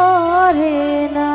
পড়ে না।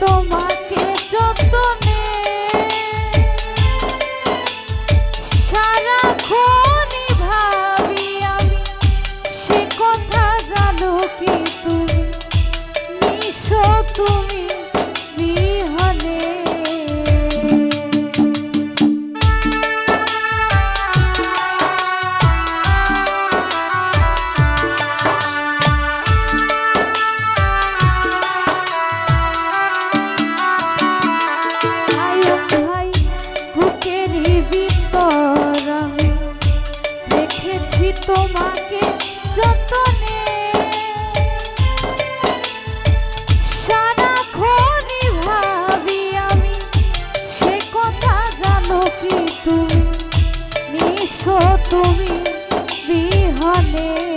তোমার তুমি বিহনে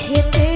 খেতে